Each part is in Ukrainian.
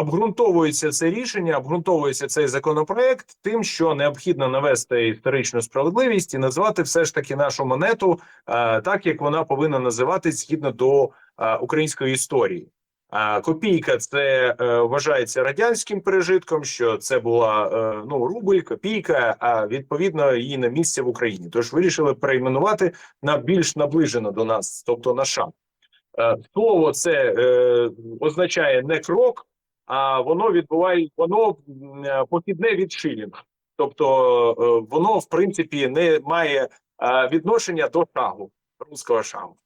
обґрунтовується це рішення, обґрунтовується цей законопроект тим, що необхідно навести історичну справедливість і назвати все ж таки нашу монету е, так, як вона повинна називатись згідно до е, української історії. А копійка це е, вважається радянським пережитком, що це була е, ну рубль, копійка, а відповідно її на місце в Україні. Тож вирішили перейменувати на більш наближено до нас, тобто на. Е, Слово це е, означає не крок, а воно відбуває воно е, похідне від шилінг. Тобто е, воно в принципі не має е, відношення до шагу, руського шагу.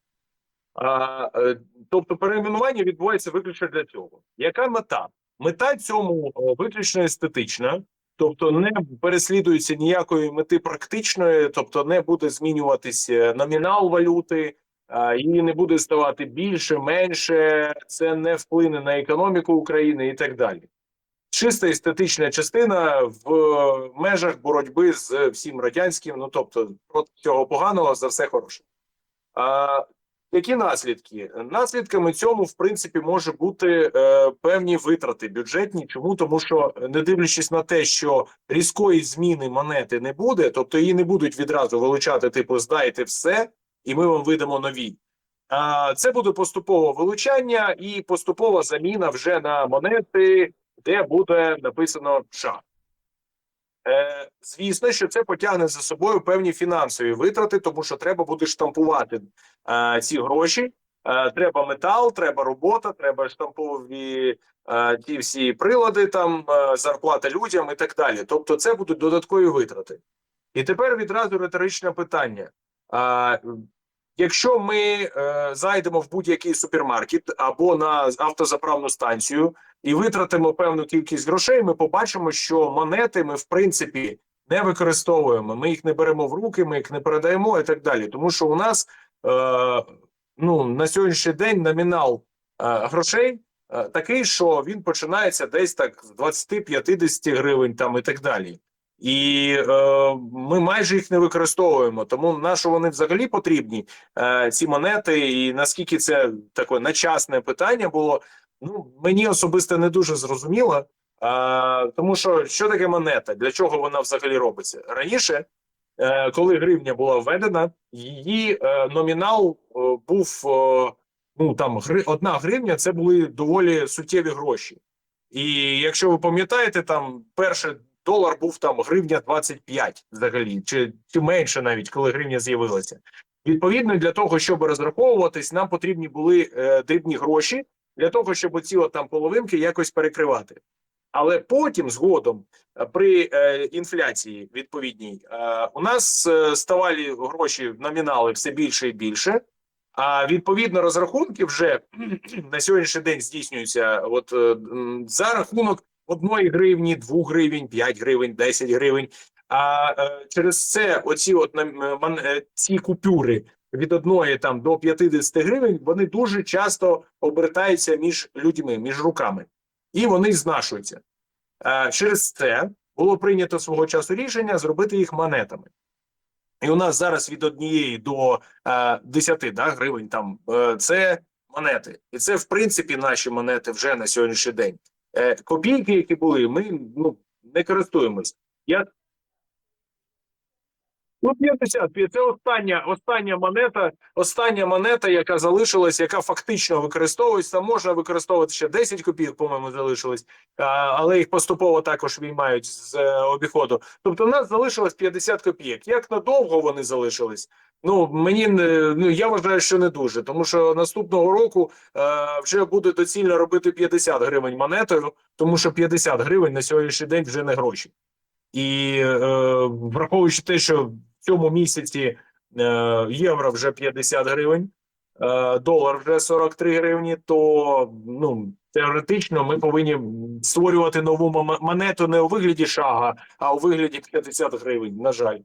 Тобто перейменування відбувається виключно для цього. Яка мета? Мета цьому виключно естетична, тобто не переслідується ніякої мети практичної, тобто не буде змінюватися номінал валюти, її не буде ставати більше, менше, це не вплине на економіку України і так далі. Чиста естетична частина в межах боротьби з всім радянським, ну тобто проти цього поганого за все хороше. А, які наслідки? Наслідками цьому, в принципі, може бути е, певні витрати бюджетні. Чому? Тому що, не дивлячись на те, що різкої зміни монети не буде, тобто її не будуть відразу вилучати, типу, здайте все, і ми вам видамо нові. Це буде поступове вилучання і поступова заміна вже на монети, де буде написано США. Е, звісно, що це потягне за собою певні фінансові витрати, тому що треба буде штампувати е, ці гроші. Е, треба метал, треба робота, треба штампові ті всі прилади, там зарплата людям і так далі. Тобто, це будуть додаткові витрати. І тепер відразу риторичне питання. Якщо ми е, зайдемо в будь-який супермаркет або на автозаправну станцію і витратимо певну кількість грошей, ми побачимо, що монети ми в принципі не використовуємо. Ми їх не беремо в руки, ми їх не передаємо і так далі. Тому що у нас е, ну на сьогоднішній день номінал е, грошей е, такий, що він починається десь так з 20-50 гривень, там і так далі. І е, ми майже їх не використовуємо. Тому на що вони взагалі потрібні, е, ці монети, і наскільки це таке начасне питання було. Ну мені особисто не дуже зрозуміло. А, тому що що таке монета? Для чого вона взагалі робиться? Раніше, е, коли гривня була введена, її е, номінал е, був е, ну там гри, одна гривня це були доволі суттєві гроші. І якщо ви пам'ятаєте, там перший долар був там гривня 25 взагалі, чи, чи менше навіть, коли гривня з'явилася. Відповідно, для того, щоб розраховуватись, нам потрібні були е, дрібні гроші для того, щоб оці от там половинки якось перекривати. Але потім, згодом, при е, інфляції відповідній, е, у нас е, ставали гроші номінали все більше і більше. А відповідно розрахунки вже на сьогоднішній день здійснюються от е, за рахунок одної гривні, двох гривень, 5 гривень, 10 гривень. А е, через це оці от е, мон- е, ці купюри від одної там до 50 гривень, вони дуже часто обертаються між людьми, між руками, і вони знашуються. Через це було прийнято свого часу рішення зробити їх монетами. І у нас зараз від однієї до е, 10 да, гривень там е, це монети. І це, в принципі, наші монети вже на сьогоднішній день. Е, копійки, які були, ми ну, не користуємось. Я Ну, 50. Це остання, остання монета, остання монета, яка залишилась, яка фактично використовується. Можна використовувати ще 10 копійок, по-моєму, залишилось, але їх поступово також виймають з е, обіходу. Тобто, у нас залишилось 50 копійок. Як надовго вони залишились? Ну мені не ну я вважаю, що не дуже, тому що наступного року е, вже буде доцільно робити 50 гривень монетою, тому що 50 гривень на сьогоднішній день вже не гроші. І е, враховуючи те, що в цьому місяці е, євро вже 50 гривень, е, долар вже 43 гривні, то ну теоретично ми повинні створювати нову монету не у вигляді шага, а у вигляді 50 гривень. На жаль.